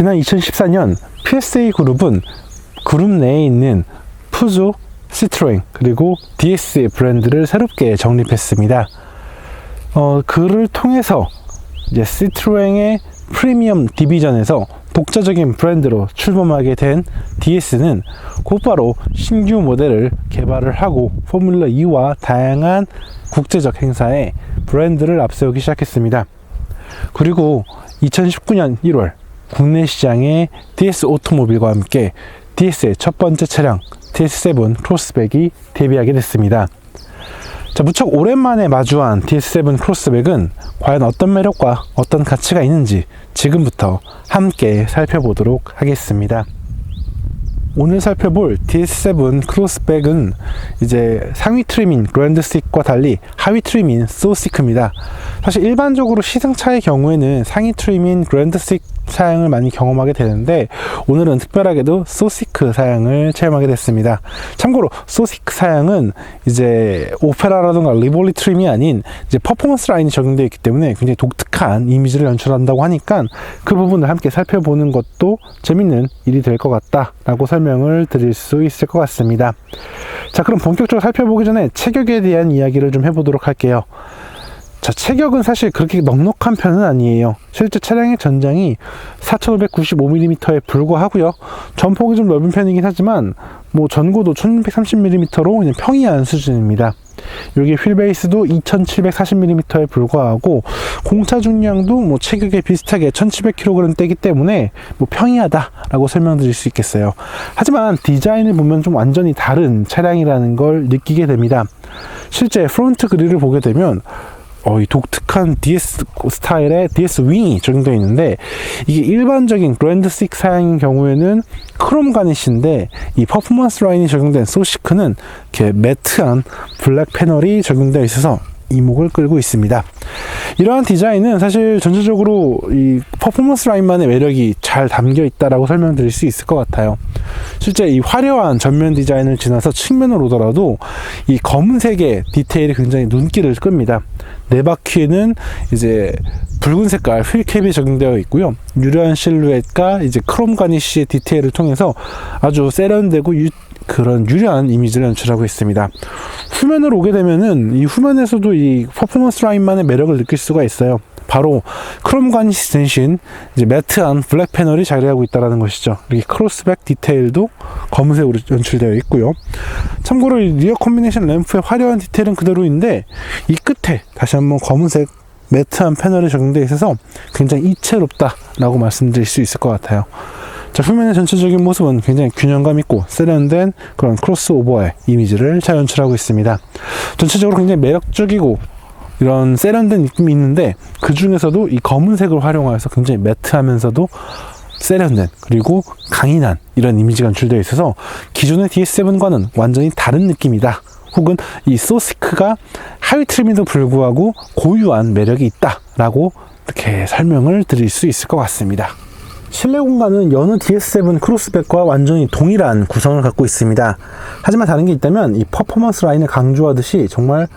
지난 2014년 PSA 그룹은 그룹 내에 있는 푸조, 시트로잉 그리고 DS의 브랜드를 새롭게 정립했습니다. 어, 그를 통해서 이제 시트로잉의 프리미엄 디비전에서 독자적인 브랜드로 출범하게 된 DS는 곧바로 신규 모델을 개발을 하고 포뮬러 2와 다양한 국제적 행사에 브랜드를 앞세우기 시작했습니다. 그리고 2019년 1월 국내 시장에 DS 오토모빌과 함께 DS의 첫 번째 차량 DS7 크로스백이 데뷔하게 됐습니다. 자, 무척 오랜만에 마주한 DS7 크로스백은 과연 어떤 매력과 어떤 가치가 있는지 지금부터 함께 살펴보도록 하겠습니다. 오늘 살펴볼 DS7 크로스백은 이제 상위 트림인 그랜드 스틱과 달리 하위 트림인 소시크입니다. 사실 일반적으로 시승차의 경우에는 상위 트림인 그랜드 스틱 사양을 많이 경험하게 되는데 오늘은 특별하게도 소시크 사양을 체험하게 됐습니다. 참고로 소시크 사양은 이제 오페라라든가 리볼리 트림이 아닌 이제 퍼포먼스 라인이 적용되어 있기 때문에 굉장히 독특한 이미지를 연출한다고 하니까 그 부분을 함께 살펴보는 것도 재밌는 일이 될 것 같다라고 설명 을 드릴 수 있을 것 같습니다. 자, 그럼 본격적으로 살펴보기 전에 체격에 대한 이야기를 좀 해보도록 할게요. 자, 체격은 사실 그렇게 넉넉한 편은 아니에요. 실제 차량의 전장이 4,595mm에 불과하고요. 전폭이 좀 넓은 편이긴 하지만 뭐 전고도 1,630mm로 그냥 평이한 수준입니다. 여기 휠베이스도 2,740mm에 불과하고 공차 중량도 뭐 체격에 비슷하게 1,700kg대이기 때문에 뭐 평이하다라고 설명드릴 수 있겠어요. 하지만 디자인을 보면 좀 완전히 다른 차량이라는 걸 느끼게 됩니다. 실제 프론트 그릴을 보게 되면 어, 이 독특한 DS 스타일의 DS 윙이 적용되어 있는데 이게 일반적인 그랜드 6 사양인 경우에는 크롬 가니쉬인데 이 퍼포먼스 라인이 적용된 소시크는 이렇게 매트한 블랙 패널이 적용되어 있어서 이목을 끌고 있습니다. 이러한 디자인은 사실 전체적으로 이 퍼포먼스 라인만의 매력이 잘 담겨 있다라고 설명드릴 수 있을 것 같아요. 실제 이 화려한 전면 디자인을 지나서 측면으로 오더라도 이 검은색의 디테일이 굉장히 눈길을 끕니다. 네 바퀴에는 이제 붉은 색깔 휠캡이 적용되어 있고요. 유려한 실루엣과 이제 크롬 가니쉬의 디테일을 통해서 아주 세련되고 유, 그런 유려한 이미지를 연출하고 있습니다. 후면으로 오게 되면은 이 후면에서도 이 퍼포먼스 라인만의 매력을 느낄 수가 있어요. 바로 크롬 가니시 대신 이제 매트한 블랙 패널이 자리하고 있다는 것이죠. 이렇게 크로스백 디테일도 검은색으로 연출되어 있고요. 참고로 이 리어 콤비네이션 램프의 화려한 디테일은 그대로인데 이 끝에 다시 한번 검은색 매트한 패널이 적용되어 있어서 굉장히 이채롭다라고 말씀드릴 수 있을 것 같아요. 자, 후면의 전체적인 모습은 굉장히 균형감 있고 세련된 그런 크로스오버의 이미지를 잘 연출하고 있습니다. 전체적으로 굉장히 매력적이고 이런 세련된 느낌이 있는데 그 중에서도 이 검은색을 활용하여서 굉장히 매트하면서도 세련된 그리고 강인한 이런 이미지가 연출되어 있어서 기존의 DS7과는 완전히 다른 느낌이다. 혹은 이 소시크가 하위 트림에도 불구하고 고유한 매력이 있다라고 이렇게 설명을 드릴 수 있을 것 같습니다. 실내 공간은 여느 DS7 크로스백과 완전히 동일한 구성을 갖고 있습니다. 하지만 다른 게 있다면 이 퍼포먼스 라인을 강조하듯이 정말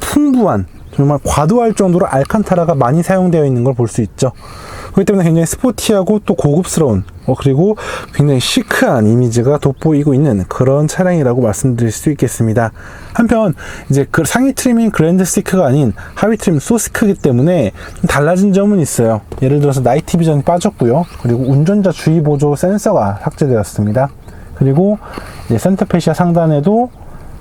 풍부한 정말 과도할 정도로 알칸타라가 많이 사용되어 있는 걸 볼 수 있죠. 그렇기 때문에 굉장히 스포티하고 또 고급스러운 어, 그리고 굉장히 시크한 이미지가 돋보이고 있는 그런 차량이라고 말씀드릴 수 있겠습니다. 한편 이제 그 상위 트림인 그랜드 시크가 아닌 하위 트림 소시크이기 때문에 달라진 점은 있어요. 예를 들어서 나이트 비전이 빠졌고요. 그리고 운전자 주의 보조 센서가 삭제되었습니다. 그리고 이제 센터페시아 상단에도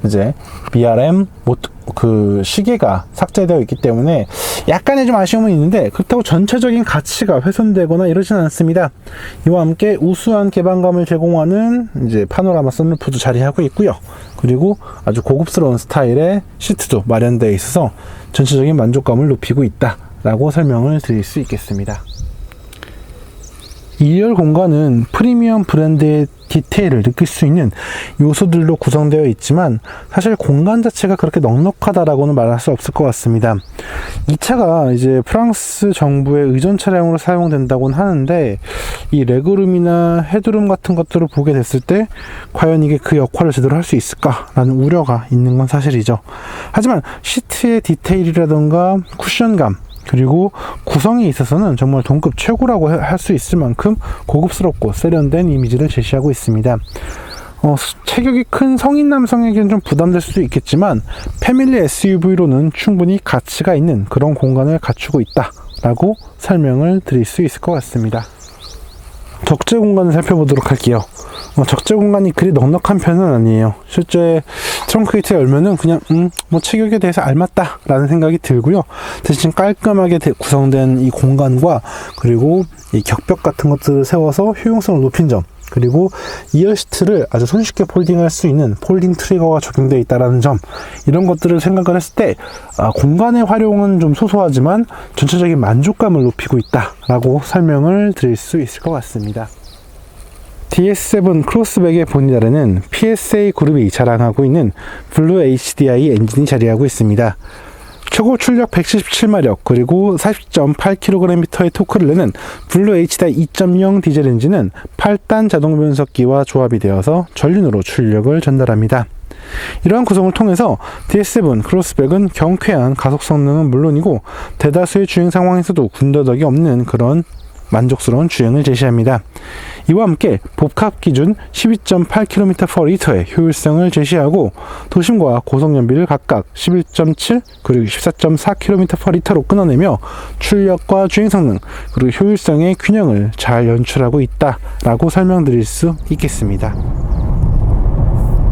이제 BRM 모트 그 시계가 삭제되어 있기 때문에 약간의 좀 아쉬움은 있는데 그렇다고 전체적인 가치가 훼손되거나 이러진 않습니다. 이와 함께 우수한 개방감을 제공하는 이제 파노라마 선루프도 자리하고 있고요. 그리고 아주 고급스러운 스타일의 시트도 마련되어 있어서 전체적인 만족감을 높이고 있다라고 설명을 드릴 수 있겠습니다. 2열 공간은 프리미엄 브랜드의 디테일을 느낄 수 있는 요소들로 구성되어 있지만 사실 공간 자체가 그렇게 넉넉하다라고는 말할 수 없을 것 같습니다. 이 차가 이제 프랑스 정부의 의전 차량으로 사용된다고는 하는데 이 레그룸이나 헤드룸 같은 것들을 보게 됐을 때 과연 이게 그 역할을 제대로 할 수 있을까라는 우려가 있는 건 사실이죠. 하지만 시트의 디테일이라던가 쿠션감 그리고 구성에 있어서는 정말 동급 최고라고 할 수 있을 만큼 고급스럽고 세련된 이미지를 제시하고 있습니다. 어, 수- 체격이 큰 성인 남성에게는 좀 부담될 수도 있겠지만 패밀리 SUV로는 충분히 가치가 있는 그런 공간을 갖추고 있다라고 설명을 드릴 수 있을 것 같습니다. 적재 공간을 살펴보도록 할게요. 어, 적재 공간이 그리 넉넉한 편은 아니에요. 실제 트렁크 게이트 열면은 그냥 음, 뭐 체격에 대해서 알맞다라는 생각이 들고요. 대신 깔끔하게 대- 구성된 이 공간과 그리고 이 격벽 같은 것들을 세워서 효용성을 높인 점 그리고 이어 시트를 아주 손쉽게 폴딩할 수 있는 폴딩 트리거가 적용되어 있다는 점 이런 것들을 생각을 했을 때 아, 공간의 활용은 좀 소소하지만 전체적인 만족감을 높이고 있다라고 설명을 드릴 수 있을 것 같습니다. DS7 크로스백의 본인 아래는 PSA 그룹이 자랑하고 있는 블루 HDI 엔진이 자리하고 있습니다. 최고 출력 117마력 그리고 40.8kgm의 토크를 내는 블루 HDI 2.0 디젤 엔진은 8단 자동 변속기와 조합이 되어서 전륜으로 출력을 전달합니다. 이러한 구성을 통해서 DS7 크로스백은 경쾌한 가속 성능은 물론이고 대다수의 주행 상황에서도 군더더기 없는 그런 만족스러운 주행을 제시합니다. 이와 함께 복합 기준 12.8km/L의 효율성을 제시하고 도심과 고속 연비를 각각 11.7 그리고 14.4km/L로 끊어내며 출력과 주행 성능 그리고 효율성의 균형을 잘 연출하고 있다라고 설명드릴 수 있겠습니다.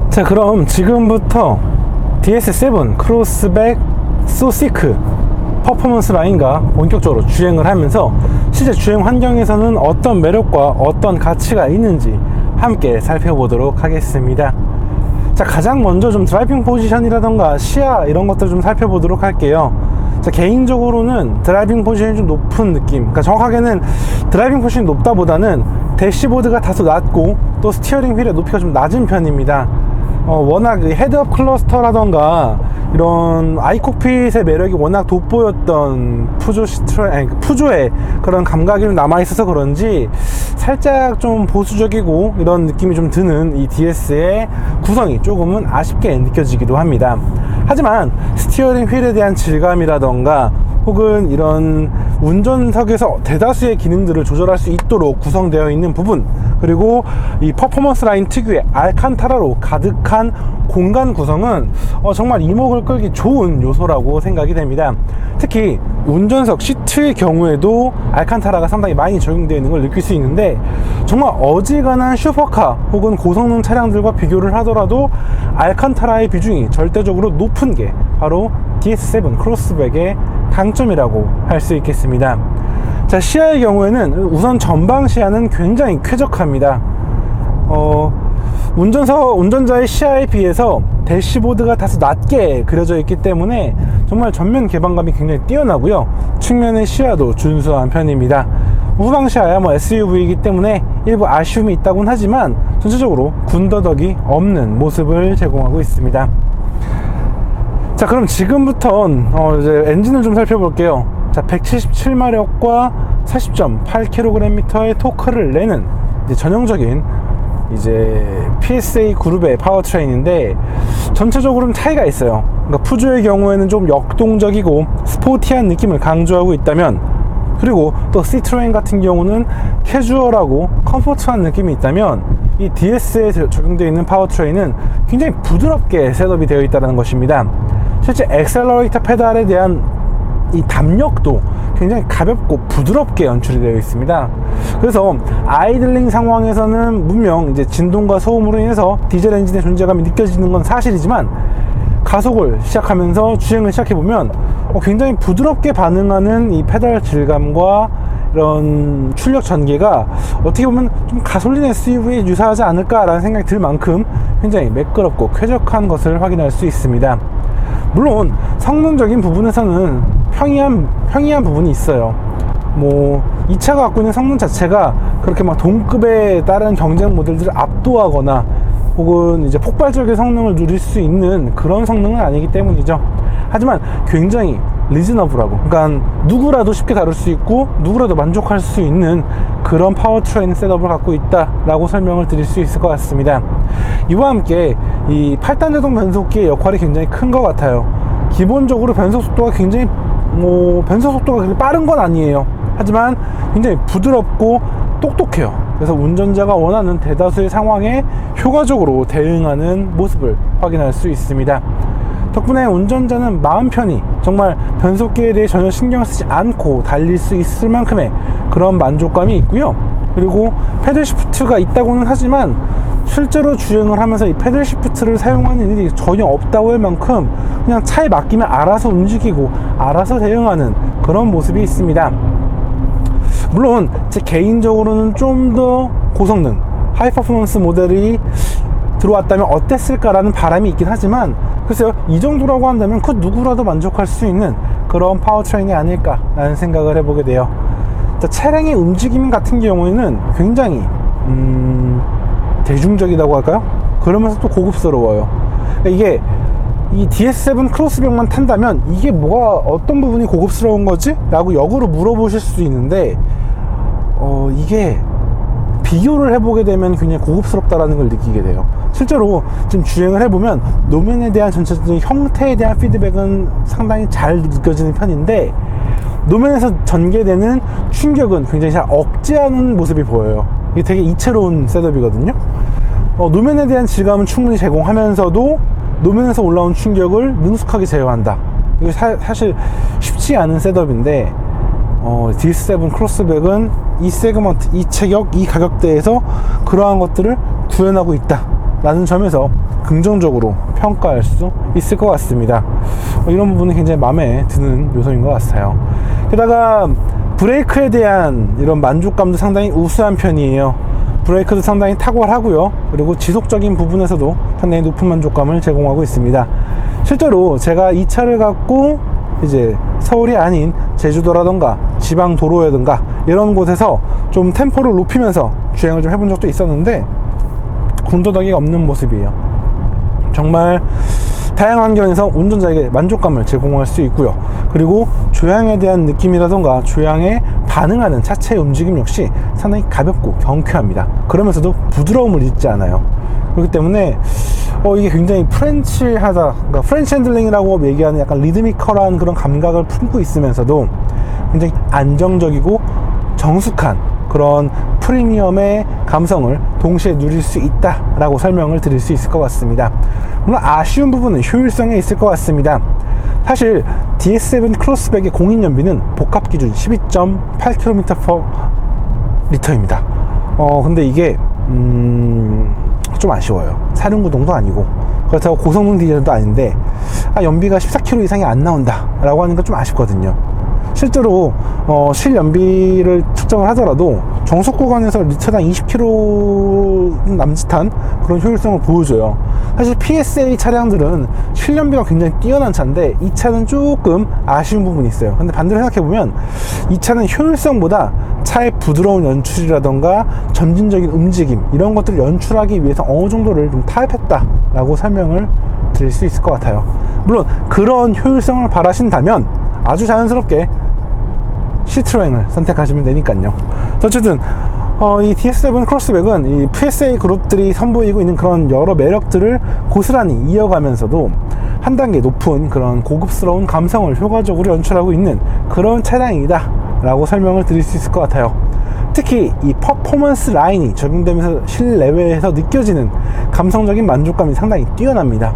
자 그럼 지금부터 DS7 크로스백 소시크 퍼포먼스 라인과 본격적으로 주행을 하면서 실제 주행 환경에서는 어떤 매력과 어떤 가치가 있는지 함께 살펴보도록 하겠습니다. 자 가장 먼저 좀 드라이빙 포지션이라던가 시야 이런 것들 좀 살펴보도록 할게요. 자 개인적으로는 드라이빙 포지션이 좀 높은 느낌. 그러니까 정확하게는 드라이빙 포지션이 높다보다는 대시보드가 다소 낮고 또 스티어링 휠의 높이가 좀 낮은 편입니다. 어, 워낙 이 헤드업 클러스터라던가 이런 아이콕핏의 매력이 워낙 돋보였던 푸조 시트라 아니 그 푸조의 그런 감각이 좀 남아 있어서 그런지 살짝 좀 보수적이고 이런 느낌이 좀 드는 이 DS의 구성이 조금은 아쉽게 느껴지기도 합니다. 하지만 스티어링 휠에 대한 질감이라던가 혹은 이런 운전석에서 대다수의 기능들을 조절할 수 있도록 구성되어 있는 부분 그리고 이 퍼포먼스 라인 특유의 알칸타라로 가득한 공간 구성은 어, 정말 이목을 끌기 좋은 요소라고 생각이 됩니다. 특히 운전석 시트의 경우에도 알칸타라가 상당히 많이 적용되어 있는 걸 느낄 수 있는데 정말 어지간한 슈퍼카 혹은 고성능 차량들과 비교를 하더라도 알칸타라의 비중이 절대적으로 높은 게 바로 DS7 크로스백의 강점이라고 할 수 있겠습니다. 자, 시야의 경우에는 우선 전방 시야는 굉장히 쾌적합니다. 어, 운전서, 운전자의 시야에 비해서 대시보드가 다소 낮게 그려져 있기 때문에 정말 전면 개방감이 굉장히 뛰어나고요. 측면의 시야도 준수한 편입니다. 후방 시야야 뭐 SUV이기 때문에 일부 아쉬움이 있다곤 하지만 전체적으로 군더더기 없는 모습을 제공하고 있습니다. 자 그럼 지금부터 어 이제 엔진을 좀 살펴볼게요 자 177마력과 40.8kgm의 토크를 내는 이제 전형적인 이제 PSA 그룹의 파워트레인인데 전체적으로는 차이가 있어요 그러니까 푸조의 경우에는 좀 역동적이고 스포티한 느낌을 강조하고 있다면 그리고 또 시트로엔 같은 경우는 캐주얼하고 컴포트한 느낌이 있다면 이 DS에 적용되어 있는 파워트레인은 굉장히 부드럽게 셋업이 되어 있다는 것입니다. 실제 엑셀러레이터 페달에 대한 이 담력도 굉장히 가볍고 부드럽게 연출이 되어 있습니다. 그래서 아이들링 상황에서는 분명 이제 진동과 소음으로 인해서 디젤 엔진의 존재감이 느껴지는 건 사실이지만 가속을 시작하면서 주행을 시작해 보면 어, 굉장히 부드럽게 반응하는 이 페달 질감과 이런 출력 전개가 어떻게 보면 좀 가솔린 SUV에 유사하지 않을까라는 생각이 들 만큼 굉장히 매끄럽고 쾌적한 것을 확인할 수 있습니다. 물론 성능적인 부분에서는 평이한 평이한 부분이 있어요. 뭐이 차가 갖고 있는 성능 자체가 그렇게 막 동급의 다른 경쟁 모델들을 압도하거나 혹은 이제 폭발적인 성능을 누릴 수 있는 그런 성능은 아니기 때문이죠. 하지만 굉장히 리즈너블하고 그러니까 누구라도 쉽게 다룰 수 있고 누구라도 만족할 수 있는 그런 파워트레인 셋업을 갖고 있다라고 설명을 드릴 수 있을 것 같습니다. 이와 함께 이 8단 자동 변속기의 역할이 굉장히 큰 것 같아요. 기본적으로 변속 속도가 굉장히 뭐 변속 속도가 그렇게 빠른 건 아니에요. 하지만 굉장히 부드럽고 똑똑해요. 그래서 운전자가 원하는 대다수의 상황에 효과적으로 대응하는 모습을 확인할 수 있습니다. 덕분에 운전자는 마음 편히 정말 변속기에 대해 전혀 신경을 쓰지 않고 달릴 수 있을 만큼의 그런 만족감이 있고요. 그리고 패들 시프트가 있다고는 하지만 실제로 주행을 하면서 이 패들 시프트를 사용하는 일이 전혀 없다고 할 만큼 그냥 차에 맡기면 알아서 움직이고 알아서 대응하는 그런 모습이 있습니다. 물론 제 개인적으로는 좀 더 고성능 하이 퍼포먼스 모델이 들어왔다면 어땠을까라는 바람이 있긴 하지만 글쎄요 이 정도라고 한다면 그 누구라도 만족할 수 있는 그런 파워트레인이 아닐까 라는 생각을 해보게 돼요 자, 차량의 움직임 같은 경우에는 굉장히 음, 대중적이라고 할까요? 그러면서 또 고급스러워요 그러니까 이게 이 DS7 크로스백만 탄다면 이게 뭐가 어떤 부분이 고급스러운 거지? 라고 역으로 물어보실 수 있는데 어, 이게 비교를 해보게 되면 굉장히 고급스럽다라는 걸 느끼게 돼요. 실제로 지금 주행을 해보면 노면에 대한 전체적인 형태에 대한 피드백은 상당히 잘 느껴지는 편인데 노면에서 전개되는 충격은 굉장히 잘 억제하는 모습이 보여요. 이게 되게 이채로운 셋업이거든요. 어, 노면에 대한 질감은 충분히 제공하면서도 노면에서 올라온 충격을 능숙하게 제어한다. 이게 사, 사실 쉽지 않은 셋업인데 어, DS7 크로스백은 이 세그먼트, 이 체격, 이 가격대에서 그러한 것들을 구현하고 있다. 라는 점에서 긍정적으로 평가할 수 있을 것 같습니다. 어, 이런 부분은 굉장히 마음에 드는 요소인 것 같아요. 게다가 브레이크에 대한 이런 만족감도 상당히 우수한 편이에요. 브레이크도 상당히 탁월하고요. 그리고 지속적인 부분에서도 상당히 높은 만족감을 제공하고 있습니다. 실제로 제가 이 차를 갖고 이제 서울이 아닌 제주도라던가 지방 도로라던가 이런 곳에서 좀 템포를 높이면서 주행을 좀 해본 적도 있었는데 군더더기가 없는 모습이에요. 정말 다양한 환경에서 운전자에게 만족감을 제공할 수 있고요. 그리고 조향에 대한 느낌이라던가 조향에 반응하는 차체의 움직임 역시 상당히 가볍고 경쾌합니다. 그러면서도 부드러움을 잊지 않아요. 그렇기 때문에 어, 이게 굉장히 프렌치하다, 그러니까 프렌치 핸들링이라고 얘기하는 약간 리드미컬한 그런 감각을 품고 있으면서도 굉장히 안정적이고 정숙한 그런 프리미엄의 감성을 동시에 누릴 수 있다라고 설명을 드릴 수 있을 것 같습니다. 물론 아쉬운 부분은 효율성에 있을 것 같습니다. 사실 DS7 크로스백의 공인 연비는 복합 기준 12.8km/리터입니다. 어 근데 이게 음, 좀 아쉬워요. 사륜구동도 아니고 그렇다고 고성능 디젤도 아닌데 아, 연비가 14km 이상이 안 나온다라고 하는 건 좀 아쉽거든요. 실제로 어, 실연비를 측정을 하더라도 정속 구간에서 리터당 20km 남짓한 그런 효율성을 보여줘요. 사실 PSA 차량들은 실연비가 굉장히 뛰어난 차인데 이 차는 조금 아쉬운 부분이 있어요. 근데 반대로 생각해보면 이 차는 효율성보다 차의 부드러운 연출이라던가 점진적인 움직임 이런 것들을 연출하기 위해서 어느 정도를 좀 타협했다라고 설명을 드릴 수 있을 것 같아요. 물론 그런 효율성을 바라신다면 아주 자연스럽게 시트로행을 선택하시면 되니까요. 어쨌든 어, 이 DS7 크로스백은 이 PSA 그룹들이 선보이고 있는 그런 여러 매력들을 고스란히 이어가면서도 한 단계 높은 그런 고급스러운 감성을 효과적으로 연출하고 있는 그런 차량이다 라고 설명을 드릴 수 있을 것 같아요. 특히 이 퍼포먼스 라인이 적용되면서 실내외에서 느껴지는 감성적인 만족감이 상당히 뛰어납니다.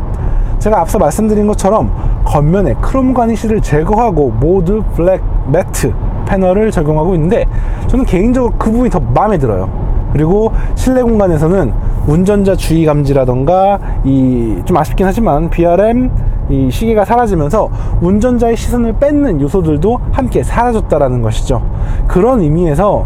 제가 앞서 말씀드린 것처럼 겉면에 크롬 가니쉬를 제거하고 모두 블랙 매트 패널을 적용하고 있는데 저는 개인적으로 그 부분이 더 마음에 들어요. 그리고 실내 공간에서는 운전자 주의 감지라던가 이 좀 아쉽긴 하지만 BRM 이 시계가 사라지면서 운전자의 시선을 뺏는 요소들도 함께 사라졌다라는 것이죠. 그런 의미에서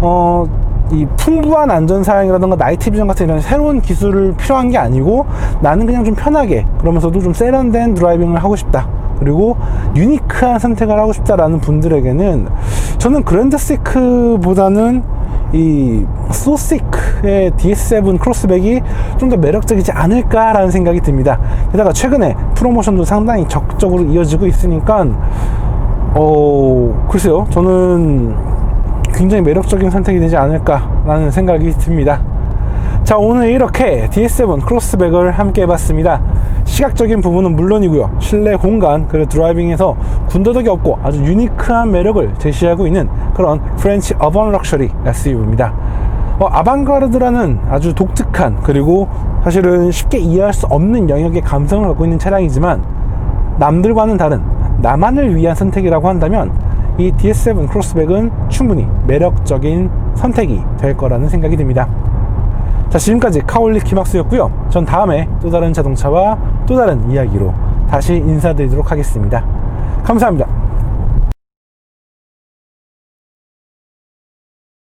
어, 이 풍부한 안전 사양이라던가 나이트 비전 같은 이런 새로운 기술을 필요한 게 아니고 나는 그냥 좀 편하게 그러면서도 좀 세련된 드라이빙을 하고 싶다. 그리고 유니크한 선택을 하고 싶다라는 분들에게는 저는 그랜드 시크보다는 이 소시크의 DS7 크로스백이 좀 더 매력적이지 않을까라는 생각이 듭니다. 게다가 최근에 프로모션도 상당히 적극적으로 이어지고 있으니까 어 글쎄요 저는 굉장히 매력적인 선택이 되지 않을까라는 생각이 듭니다. 자 오늘 이렇게 DS7 크로스백을 함께 해봤습니다. 시각적인 부분은 물론이고요. 실내 공간 그리고 드라이빙에서 군더더기 없고 아주 유니크한 매력을 제시하고 있는 그런 프렌치 어번 럭셔리 SUV입니다. 어, 아방가르드라는 아주 독특한 그리고 사실은 쉽게 이해할 수 없는 영역의 감성을 갖고 있는 차량이지만 남들과는 다른 나만을 위한 선택이라고 한다면 이 DS7 크로스백은 충분히 매력적인 선택이 될 거라는 생각이 듭니다. 자, 지금까지 카올리 키막스였고요. 전 다음에 또 다른 자동차와 또 다른 이야기로 다시 인사드리도록 하겠습니다. 감사합니다.